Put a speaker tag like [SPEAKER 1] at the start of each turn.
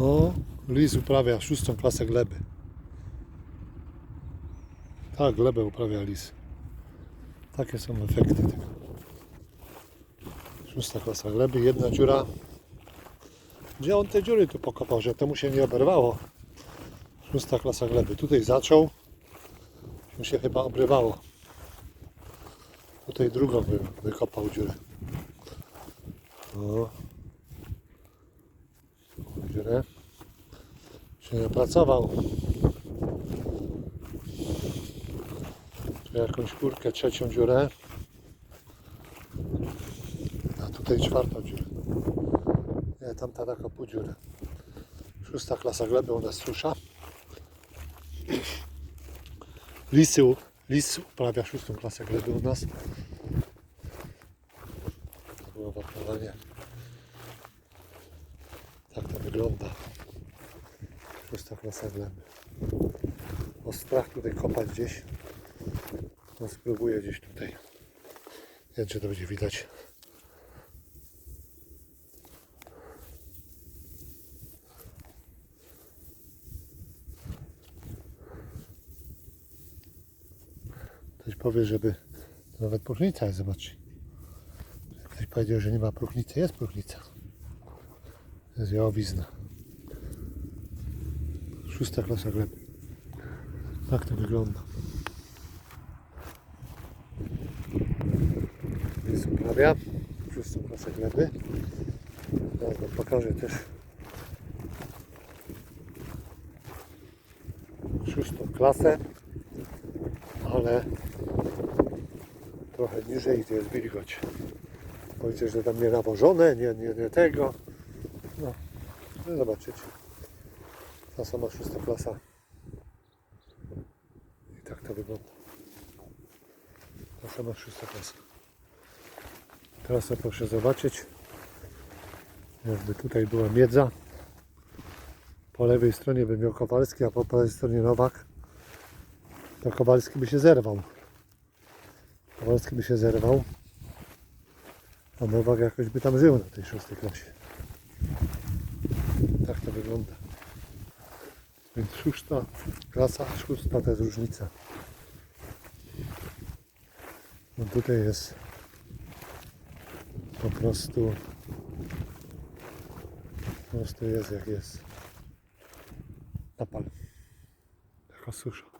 [SPEAKER 1] O, lis uprawia szóstą klasę gleby. Tak, glebę uprawia lis. Takie są efekty tego. Szósta klasa gleby, jedna dziura. Gdzie on te dziury tu pokopał, że to mu się nie oberwało? Szósta klasa gleby. Tutaj zaczął, mu się chyba obrywało. Tutaj drugą wy, wykopał dziurę. O. Dziurę. Się nie pracował. Tu jakąś kurkę, trzecią dziurę. A tutaj czwartą dziurę. Nie, tamta taka pół dziurę. Szósta klasa gleby u nas susza. Lisy, lis uprawia szóstą klasę gleby u nas. To było. Tak to wygląda. Szósta klasa gleby. O strach tutaj kopać gdzieś. No spróbuję gdzieś tutaj. Nie wiem, czy to będzie widać. Ktoś powie, żeby nawet próchnica jest, zobaczcie. Ktoś powiedział, że nie ma próchnicy. Jest próchnica. Jest jałowizna. Szósta klasa gleby. Tak to wygląda. Jest uprawia. Szóstą klasę gleby. Wam pokażę też szóstą klasę, ale trochę niżej, gdzie jest wilgoć. Powiedzcie, że tam nie nawożone, nie, nie, nie tego. No, no zobaczycie. Ta sama szósta klasa. I tak to wygląda. Ta sama szósta klasa. To proszę zobaczyć. Jakby tutaj była miedza. Po lewej stronie by miał Kowalski, a po prawej stronie Nowak. To Kowalski by się zerwał. Kowalski by się zerwał. A Nowak jakoś by tam żył na tej szóstej klasie. Tak to wygląda. Więc szósta klasa, szósta to jest różnica. No tutaj jest po prostu po prostu jest jak jest. Napal. Taka susza.